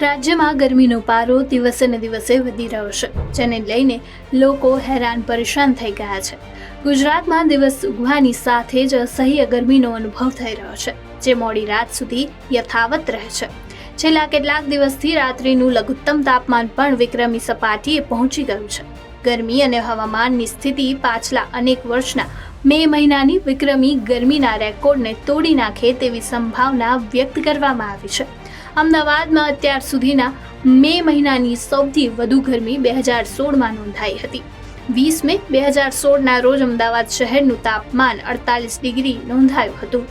રાજ્યમાં ગરમીનો પારો દિવસે ને દિવસે વધી રહ્યો છે, જેને લઈને લોકો હેરાન પરેશાન થઈ ગયા છે. ગુજરાતમાં દિવસ ઉગવાની સાથે જ અસહ્ય ગરમીનો અનુભવ થઈ રહ્યો છે, જે મોડી રાત સુધી યથાવત રહે છે. છેલ્લા કેટલાક દિવસથી રાત્રિનું લઘુત્તમ તાપમાન પણ વિક્રમી સપાટીએ પહોંચી ગયું છે. ગરમી અને હવામાનની સ્થિતિ પાછલા અનેક વર્ષના મે મહિનાની વિક્રમી ગરમીના રેકોર્ડને તોડી નાખે તેવી સંભાવના વ્યક્ત કરવામાં આવી છે. અમદાવાદમાં અત્યાર સુધીના મે મહિનાની સૌથી વધુ ગરમી બે હજાર સોળમાં નોંધાઈ હતી. વીસ મે બે હજાર સોળના રોજ અમદાવાદ શહેરનું તાપમાન અડતાલીસ ડિગ્રી નોંધાયું હતું.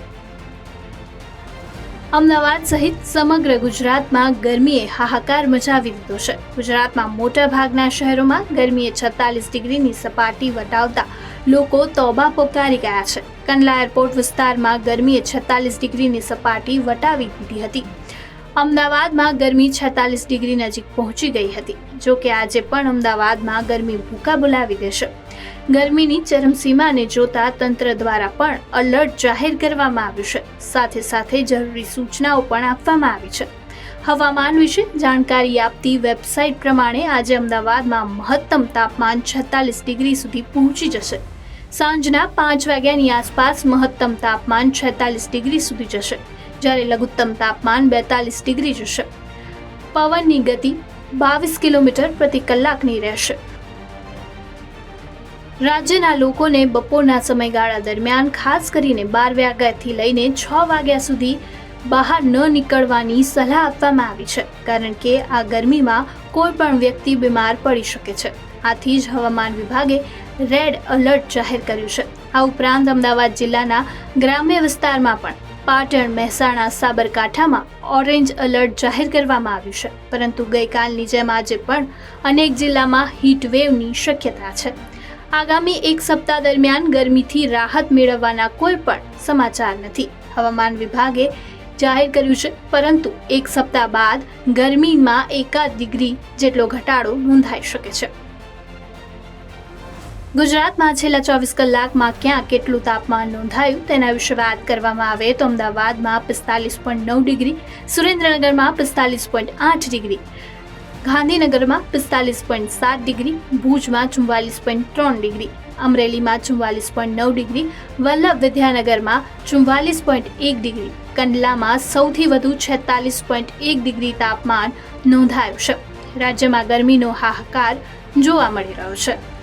અમદાવાદ સહિત સમગ્ર ગુજરાતમાં ગરમીએ હાહાકાર મચાવી દીધો છે. ગુજરાતમાં મોટા ભાગના શહેરોમાં ગરમીએ છત્તાલીસ ડિગ્રીની સપાટી વટાવતા લોકો તોબા પોકારી ગયા છે. કંડલા એરપોર્ટ વિસ્તારમાં ગરમીએ છત્તાલીસ ડિગ્રીની સપાટી વટાવી દીધી હતી. અમદાવાદમાં ગરમી છેતાલીસ ડિગ્રી નજીક પહોંચી ગઈ હતી. જો કે આજે પણ અમદાવાદમાં ગરમી ભૂકા બોલાવી દેશે. ગરમીની ચરમસીમાને જોતા તંત્ર દ્વારા પણ અલર્ટ જાહેર કરવામાં આવ્યું છે. સાથે સાથે જરૂરી સૂચનાઓ પણ આપવામાં આવી છે. હવામાન વિશે જાણકારી આપતી વેબસાઇટ પ્રમાણે આજે અમદાવાદમાં મહત્તમ તાપમાન છેતાલીસ ડિગ્રી સુધી પહોંચી જશે. સાંજના પાંચ વાગ્યાની આસપાસ મહત્તમ તાપમાન છેતાલીસ ડિગ્રી સુધી જશે. જ્યારે લઘુત્તમ તાપમાન બેતાલીસ ડિગ્રી જશે. પવનની ગતિ બાવીસ કિલોમીટર પ્રતિ કલાકની રહેશે. રાજ્યના લોકોને બપોરના સમયગાળા દરમિયાન ખાસ કરીને બાર વાગ્યાથી લઈને છ વાગ્યા સુધી બહાર ન નીકળવાની સલાહ આપવામાં આવી છે, કારણ કે આ ગરમીમાં કોઈ પણ વ્યક્તિ બીમાર પડી શકે છે. આથી જ હવામાન વિભાગે રેડ એલર્ટ જાહેર કર્યું છે. આ ઉપરાંત અમદાવાદ જિલ્લાના ગ્રામ્ય વિસ્તારમાં પણ પાટણ મહેસાણા સાબરકાંઠામાં ઓરેન્જ એલર્ટ જાહેર કરવામાં આવ્યું છે. પરંતુ ગઈકાલની જેમ આજે પણ અનેક જિલ્લામાં હીટ વેવની શક્યતા છે. આગામી એક સપ્તાહ દરમિયાન ગરમીથી રાહત મેળવવાના કોઈ પણ સમાચાર નથી. હવામાન વિભાગે જાહેર કર્યું છે, પરંતુ એક સપ્તાહ બાદ ગરમીમાં એકાદ ડિગ્રી જેટલો ઘટાડો નોંધાઈ શકે છે. ગુજરાતમાં છેલ્લા ચોવીસ કલાકમાં ક્યાં કેટલું તાપમાન નોંધાયું તેના વિશે વાત કરવામાં આવે તો અમદાવાદમાં પિસ્તાલીસ પોઈન્ટ નવ ડિગ્રી, સુરેન્દ્રનગરમાં પિસ્તાલીસ પોઈન્ટ આઠ ડિગ્રી, ગાંધીનગરમાં પિસ્તાલીસ પોઈન્ટ સાત ડિગ્રી, ભુજમાં ચુમ્વાલીસ પોઈન્ટ ત્રણ ડિગ્રી, અમરેલીમાં ચુમ્વાલીસ પોઈન્ટ નવ ડિગ્રી, વલ્લભ વિદ્યાનગરમાં ચુમ્વાલીસ પોઈન્ટ એક ડિગ્રી, કંડલામાં સૌથી વધુ છેતાલીસ પોઈન્ટ એક ડિગ્રી તાપમાન નોંધાયું છે. રાજ્યમાં ગરમીનો હાહાકાર જોવા મળી રહ્યો છે.